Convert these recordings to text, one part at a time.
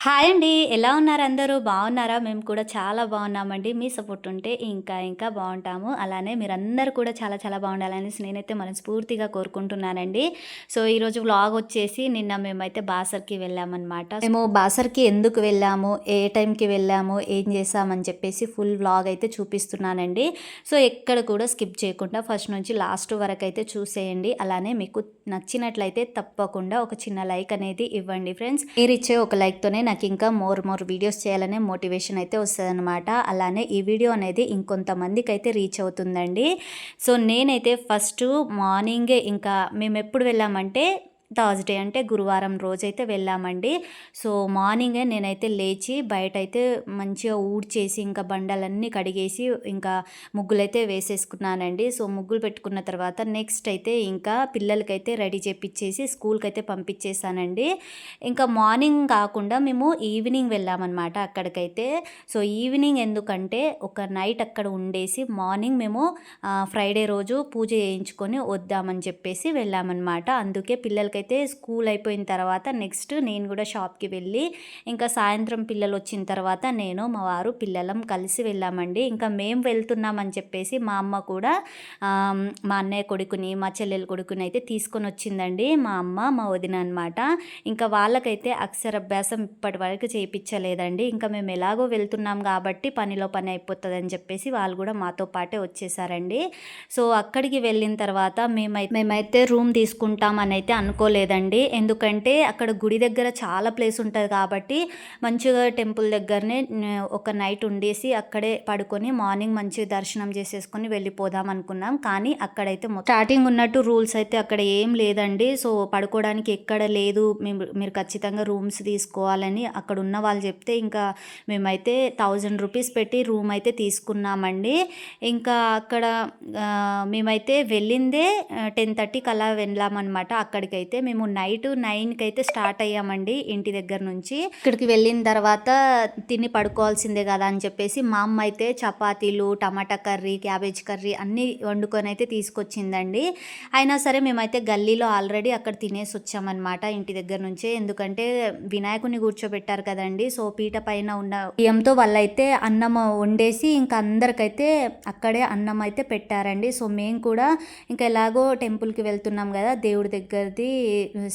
Hi అండి. ఎలా ఉన్నారు అందరూ? బాగున్నారా? మేము కూడా చాలా బాగున్నామండి. మీ సపోర్ట్ ఉంటే ఇంకా ఇంకా బాగుంటాము అలానే మీరందరూ కూడా చాలా చాలా బాగుండాలనేసి నేనైతే మనస్ఫూర్తిగా కోరుకుంటున్నానండి. సో, ఈరోజు వ్లాగ్ వచ్చేసి నిన్న మేమైతే బాసర్‌కి వెళ్ళామనమాట. మేము బాసర్‌కి ఎందుకు వెళ్ళాము? ఏ టైంకి వెళ్ళాము? ఏం చేశామని చెప్పేసి ఫుల్ వ్లాగ్ అయితే చూపిస్తున్నానండి. సో, ఎక్కడ కూడా స్కిప్ చేయకుండా ఫస్ట్ నుంచి లాస్ట్ వరకు అయితే చూసేయండి. అలానే మీకు నచ్చినట్లయితే తప్పకుండా ఒక చిన్న లైక్ అనేది ఇవ్వండి ఫ్రెండ్స్. మీరు ఇచ్చే ఒక లైక్‌తోనే నాకు ఇంకా మోర్ మోర్ వీడియోస్ చేయాలనే మోటివేషన్ అయితే వస్తుందన్నమాట. అలానే ఈ వీడియో అనేది ఇంకొంతమందికి అయితే రీచ్ అవుతుందండి. సో, నేనైతే ఫస్ట్ మార్నింగే ఇంకా మేము ఎప్పుడు వెళ్ళామంటే థర్స్‌డే అంటే గురువారం రోజైతే వెళ్ళామండి. సో, మార్నింగే నేనైతే లేచి బయటైతే మంచిగా ఊడ్చేసి ఇంకా బండలన్నీ కడిగేసి ఇంకా ముగ్గులైతే వేసేసుకున్నానండి. సో, ముగ్గులు పెట్టుకున్న తర్వాత నెక్స్ట్ అయితే ఇంకా పిల్లలకైతే రెడీ చేపించేసి స్కూల్కి అయితే పంపించేసానండి. ఇంకా మార్నింగ్ కాకుండా మేము ఈవినింగ్ వెళ్ళామన్నమాట అక్కడికైతే. సో, ఈవినింగ్ ఎందుకంటే ఒక నైట్ అక్కడ ఉండేసి మార్నింగ్ మేము ఫ్రైడే రోజు పూజ చేయించుకొని వద్దామని చెప్పేసి వెళ్ళామన్నమాట. అందుకే పిల్లలకి పిల్లలకైతే స్కూల్ అయిపోయిన తర్వాత నెక్స్ట్ నేను కూడా షాప్‌కి వెళ్ళి ఇంకా సాయంత్రం పిల్లలు వచ్చిన తర్వాత నేను, మా వారు, పిల్లలం కలిసి వెళ్ళామండి. ఇంకా మేము వెళ్తున్నామని చెప్పేసి మా అమ్మ కూడా మా అన్నయ్య కొడుకుని, మా చెల్లెలు కొడుకుని అయితే తీసుకొని వచ్చిందండి మా అమ్మ, మా వదిన అనమాట. ఇంకా వాళ్ళకైతే అక్షరాభ్యాసం ఇప్పటివరకు చేయించలేదండి ఇంకా మేము ఎలాగో వెళ్తున్నాం కాబట్టి పనిలో పని అయిపోతుందని చెప్పేసి వాళ్ళు కూడా మాతో పాటే వచ్చేసారండి. సో, అక్కడికి వెళ్ళిన తర్వాత మేమై మేమైతే రూమ్ తీసుకుంటామని అయితే లేదండి ఎందుకంటే అక్కడ గుడి దగ్గర చాలా ప్లేస్ ఉంటుంది కాబట్టి మంచిగా టెంపుల్ దగ్గరనే ఒక నైట్ ఉండేసి అక్కడే పడుకొని మార్నింగ్ మంచిగా దర్శనం చేసేసుకొని వెళ్ళిపోదాం అనుకున్నాం. కానీ అక్కడైతే స్టార్టింగ్ ఉన్నట్టు రూల్స్ అయితే అక్కడ ఏం లేదండి. సో, పడుకోవడానికి ఎక్కడ లేదు. మేము మీరు ఖచ్చితంగా రూమ్స్ తీసుకోవాలని అక్కడ ఉన్న వాళ్ళు చెప్తే ఇంకా మేమైతే థౌజండ్ రూపీస్ పెట్టి రూమ్ అయితే తీసుకున్నామండి. ఇంకా అక్కడ మేమైతే వెళ్ళిందే టెన్ థర్టీకి అలా వెళ్ళామన్నమాట అక్కడికైతే. మేము నైట్ నైన్కి అయితే స్టార్ట్ అయ్యామండి ఇంటి దగ్గర నుంచి. ఇక్కడికి వెళ్ళిన తర్వాత తిని పడుకోవాల్సిందే కదా అని చెప్పేసి మా అమ్మ అయితే చపాతీలు, టమాటా కర్రీ, క్యాబేజ్ కర్రీ అన్నీ వండుకొని అయితే తీసుకొచ్చిందండి. అయినా సరే మేమైతే గల్లీలో ఆల్రెడీ అక్కడ తినేసి వచ్చామన్నమాట ఇంటి దగ్గర నుంచే. ఎందుకంటే వినాయకుడిని కూర్చోబెట్టారు కదండీ! సో, పీట పైన ఉన్న బియ్యంతో వాళ్ళైతే అన్నం వండేసి ఇంకా అందరికైతే అక్కడే అన్నం అయితే పెట్టారండి. సో, మేము కూడా ఇంకా ఎలాగో టెంపుల్‌కి వెళ్తున్నాం కదా! దేవుడి దగ్గరది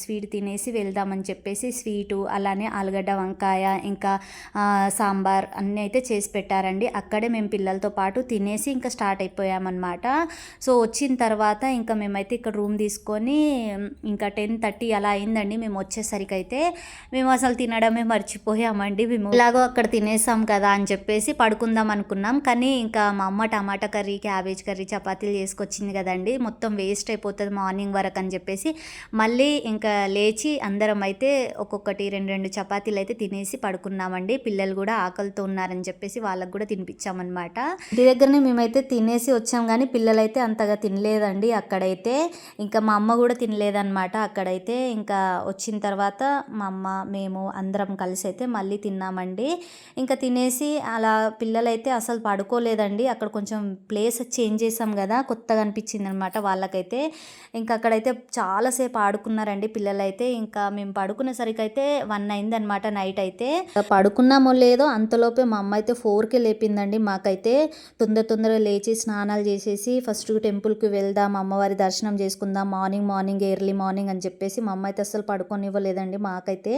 స్వీట్ తినేసి వెళ్దామని చెప్పేసి స్వీటు, అలానే ఆలుగడ్డ వంకాయ, ఇంకా సాంబార్ అన్నీ అయితే చేసి పెట్టారండి. అక్కడే మేము పిల్లలతో పాటు తినేసి ఇంకా స్టార్ట్ అయిపోయామన్నమాట. సో, వచ్చిన తర్వాత ఇంకా మేమైతే ఇక్కడ రూమ్ తీసుకొని ఇంకా 10:30 అలా అయిందండి మేము వచ్చేసరికి అయితే మేము అసలు తినడమే మర్చిపోయామండి. మేము ఇలాగో అక్కడ తినేసాం కదా అని చెప్పేసి పడుకుందాం అనుకున్నాం. కానీ ఇంకా మా అమ్మ టమాటా కర్రీ, క్యాబేజ్ కర్రీ, చపాతీలు చేసుకొచ్చింది కదండి మొత్తం వేస్ట్ అయిపోతుంది మార్నింగ్ వరకు అని చెప్పేసి మళ్ళీ ఇంకా లేచి అందరం అయితే ఒక్కొక్కటి 2, 2 చపాతీలు అయితే తినేసి పడుకున్నామండి. పిల్లలు కూడా ఆకలితో ఉన్నారని చెప్పేసి వాళ్ళకు కూడా తినిపించామన్నమాట. ఇంటి దగ్గరనే మేమైతే తినేసి వచ్చాం కానీ పిల్లలైతే అంతగా తినలేదండి అక్కడైతే. ఇంకా మా అమ్మ కూడా తినలేదన్నమాట అక్కడైతే. ఇంకా వచ్చిన తర్వాత మా అమ్మ, మేము అందరం కలిసి అయితే మళ్ళీ తిన్నామండి. ఇంకా తినేసి అలా పిల్లలైతే అసలు పడుకోలేదండి. అక్కడ కొంచెం ప్లేస్ చేంజ్ చేసాం కదా! కొత్తగా అనిపించిందనమాట వాళ్ళకైతే. ఇంకా అక్కడైతే చాలాసేపు ఆడుకున్నాం పడుకున్నారండి పిల్లలైతే. ఇంకా మేము పడుకునేసరికైతే 1 అయిందనమాట నైట్ అయితే. పడుకున్నామో లేదో అంతలోపే మా అమ్మ అయితే ఫోర్కి లేపిందండి మాకైతే. తొందర తొందరగా లేచి స్నానాలు చేసేసి ఫస్ట్ టెంపుల్‌కి వెళ్దాం, అమ్మవారి దర్శనం చేసుకుందాం మార్నింగ్ మార్నింగ్ ఎర్లీ మార్నింగ్ అని చెప్పేసి మా అమ్మ అయితే అసలు పడుకొనివ్వలేదండి మాకైతే.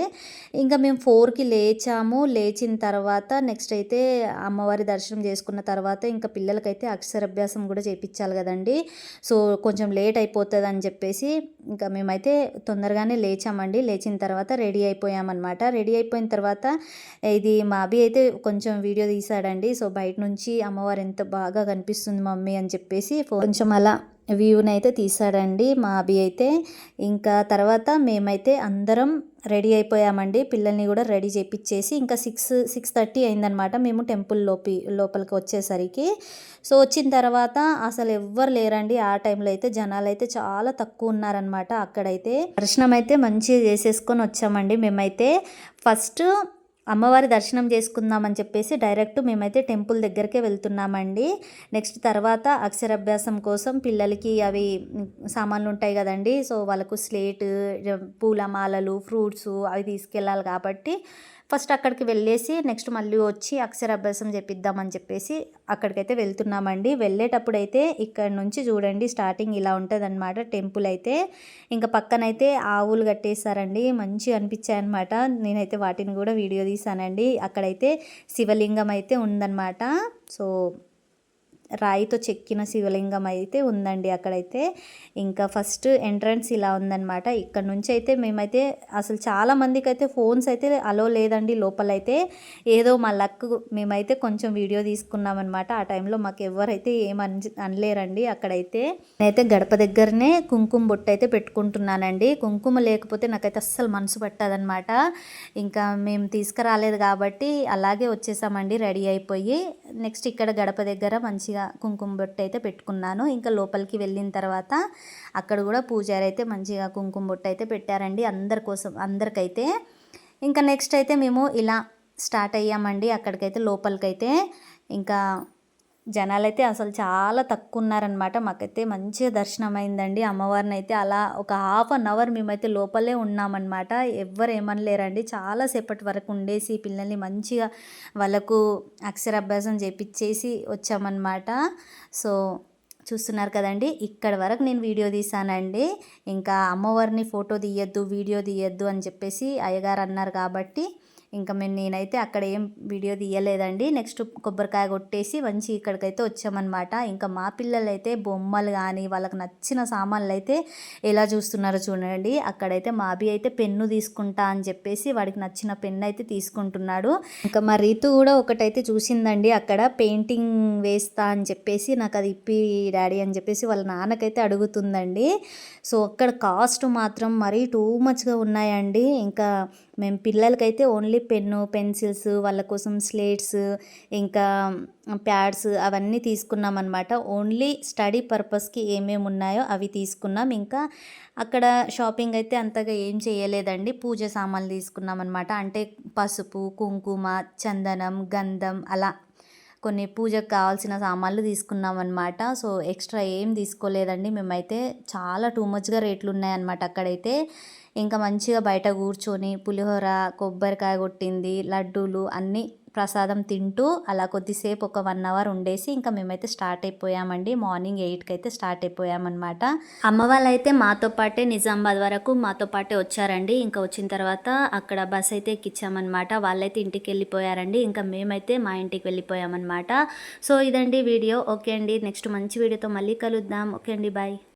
ఇంకా మేము ఫోర్కి లేచాము. లేచిన తర్వాత నెక్స్ట్ అయితే అమ్మవారి దర్శనం చేసుకున్న తర్వాత ఇంకా పిల్లలకైతే అక్షరాభ్యాసం కూడా చేయించాలి కదండీ! సో, కొంచెం లేట్ అయిపోతుంది అని చెప్పేసి ఇంకా మేమైతే తొందరగానే లేచామండి. లేచిన తర్వాత రెడీ అయిపోయామన్నమాట. రెడీ అయిపోయిన తర్వాత ఇది మా అభి అయితే కొంచెం వీడియో తీశాడండి సో, బయట నుంచి అమ్మవారు ఎంత బాగా కనిపిస్తుంది మమ్మీ అని చెప్పేసి కొంచెం అలా వ్యూని అయితే తీశాడండి మా అభి అయితే. ఇంకా తర్వాత మేమైతే అందరం రెడీ అయిపోయామండి. పిల్లల్ని కూడా రెడీ చేపిచ్చేసి ఇంకా 6, 6:30 అయిందనమాట మేము టెంపుల్ లోపి లోపలికి వచ్చేసరికి. సో, వచ్చిన తర్వాత అసలు ఎవ్వరు లేరండి ఆ టైంలో అయితే. జనాలు అయితే చాలా తక్కువ ఉన్నారనమాట అక్కడైతే. దర్శనం అయితే మంచిగా చేసేసుకొని వచ్చామండి మేమైతే. ఫస్ట్ అమ్మవారి దర్శనం చేసుకుందామని చెప్పేసి డైరెక్ట్ మేమైతే టెంపుల్ దగ్గరికే వెళ్తున్నామండి. నెక్స్ట్ తర్వాత అక్షరాభ్యాసం కోసం పిల్లలకి అవి సామాన్లు ఉంటాయి కదండీ! సో, వాళ్ళకు స్లేట్, పూల మాలలు, అవి తీసుకెళ్ళాలి కాబట్టి ఫస్ట్ అక్కడికి వెళ్ళేసి నెక్స్ట్ మళ్ళీ వచ్చి అక్షరాభ్యాసం చెప్పిద్దామని చెప్పేసి అక్కడికైతే వెళ్తున్నామండి. వెళ్ళేటప్పుడు అయితే ఇక్కడ నుంచి చూడండి స్టార్టింగ్ ఇలా ఉంటుందన్నమాట. టెంపుల్ అయితే ఇంకా పక్కనైతే ఆవులు కట్టేశారండి. మంచిగా అనిపించాయి అనమాట నేనైతే వాటిని కూడా వీడియో తీసానండి అక్కడైతే శివలింగం అయితే ఉందన్నమాట. సో రాయితో చెక్కిన శివలింగం అయితే ఉందండి అక్కడైతే. ఇంకా ఫస్ట్ ఎంట్రన్స్ ఇలా ఉందన్నమాట. ఇక్కడ నుంచి అయితే మేమైతే అసలు చాలా మందికి అయితే ఫోన్స్ అయితే అలో లేదండి లోపలైతే. ఏదో మా లక్ మేమైతే కొంచెం వీడియో తీసుకున్నాం అనమాట ఆ టైంలో మాకు ఎవరైతే ఏం అనలేరండి అక్కడైతే. నేనైతే గడప దగ్గరనే కుంకుమ బొట్టు అయితే పెట్టుకుంటున్నానండి. కుంకుమ లేకపోతే నాకైతే అస్సలు మనసు పట్టదనమాట ఇంకా మేము తీసుకురాలేదు కాబట్టి అలాగే వచ్చేసామండి రెడీ అయిపోయి. నెక్స్ట్ ఇక్కడ గడప దగ్గర మంచిగా మంచిగా కుంకుమ బొట్టు అయితే పెట్టుకున్నాను. ఇంకా లోపలికి వెళ్ళిన తర్వాత అక్కడ కూడా పూజారి అయితే మంచిగా కుంకుమ బొట్టు అయితే పెట్టారండి అందరి కోసం అందరికైతే. ఇంకా నెక్స్ట్ అయితే మేము ఇలా స్టార్ట్ అయ్యామండి. అక్కడికైతే లోపలికైతే ఇంకా జనాలైతే అసలు చాలా తక్కువ ఉన్నారనమాట మాకైతే మంచిగా దర్శనం అయిందండి అమ్మవారిని అయితే అలా ఒక హాఫ్ అన్ అవర్ మేమైతే లోపలే ఉన్నామన్నమాట. ఎవ్వరు ఏమనలేరండి. చాలాసేపటి వరకు ఉండేసి పిల్లల్ని మంచిగా వాళ్ళకు అక్షరాభ్యాసం చేపించేసి వచ్చామన్నమాట. సో చూస్తున్నారు కదండి. ఇక్కడ వరకు నేను వీడియో తీసానండి. ఇంకా అమ్మవారిని ఫోటో తీయద్దు వీడియో తీయద్దు అని చెప్పేసి అయ్యగారు అన్నారు కాబట్టి ఇంకా మేము నేనైతే అక్కడ ఏం వీడియో తీయలేదండి. నెక్స్ట్ కొబ్బరికాయ కొట్టేసి మంచి ఇక్కడికైతే వచ్చామన్నమాట. ఇంకా మా పిల్లలు అయితే బొమ్మలు కానీ వాళ్ళకి నచ్చిన సామాన్లు అయితే ఎలా చూస్తున్నారో చూడండి. అక్కడైతే మా అభి అయితే పెన్ను తీసుకుంటా అని చెప్పేసి వాడికి నచ్చిన పెన్ను అయితే తీసుకుంటున్నాడు. ఇంకా మా రీతు కూడా ఒకటైతే చూసిందండి. అక్కడ పెయింటింగ్ వేస్తా అని చెప్పేసి నాకు అది ఇప్పి డాడీ అని చెప్పేసి వాళ్ళ నాన్నకైతే అడుగుతుందండి. సో అక్కడ కాస్ట్ మాత్రం మరీ టూ మచ్గా ఉన్నాయండి. ఇంకా మేము పిల్లలకైతే ఓన్లీ పెన్ను పెన్సిల్స్ వాళ్ళ కోసం స్లేట్స్ ఇంకా ప్యాడ్స్ అవన్నీ తీసుకున్నాం అనమాట ఓన్లీ స్టడీ పర్పస్కి ఏమేమి ఉన్నాయో అవి తీసుకున్నాం. ఇంకా అక్కడ షాపింగ్ అయితే అంతగా ఏం చేయలేదండి. పూజ సామాన్లు తీసుకున్నాం అనమాట అంటే పసుపు కుంకుమ చందనం గంధం అలా కొన్ని పూజకు కావాల్సిన సామాన్లు తీసుకున్నాం అనమాట సో ఎక్స్ట్రా ఏం తీసుకోలేదండి. మేమైతే చాలా టూ మచ్గా రేట్లు ఉన్నాయన్నమాట అక్కడైతే. ఇంకా మంచిగా బయట కూర్చొని పులిహోర కొబ్బరికాయ కొట్టింది లడ్డూలు అన్నీ ప్రసాదం తింటూ అలా కొద్దిసేపు ఒక వన్ అవర్ ఉండేసి ఇంకా మేమైతే స్టార్ట్ అయిపోయామండి. మార్నింగ్ ఎయిట్కి అయితే స్టార్ట్ అయిపోయామన్నమాట. అమ్మ వాళ్ళైతే మాతో పాటే నిజామాబాద్ వరకు మాతో పాటే వచ్చారండి. ఇంకా వచ్చిన తర్వాత అక్కడ బస్ అయితే ఎక్కించామన్నమాట వాళ్ళైతే ఇంటికి వెళ్ళిపోయారండి. ఇంకా మేమైతే మా ఇంటికి వెళ్ళిపోయామన్నమాట. సో ఇదండి వీడియో. ఓకే అండి. నెక్స్ట్ మంచి వీడియోతో మళ్ళీ కలుద్దాం. ఓకే అండి. బాయ్.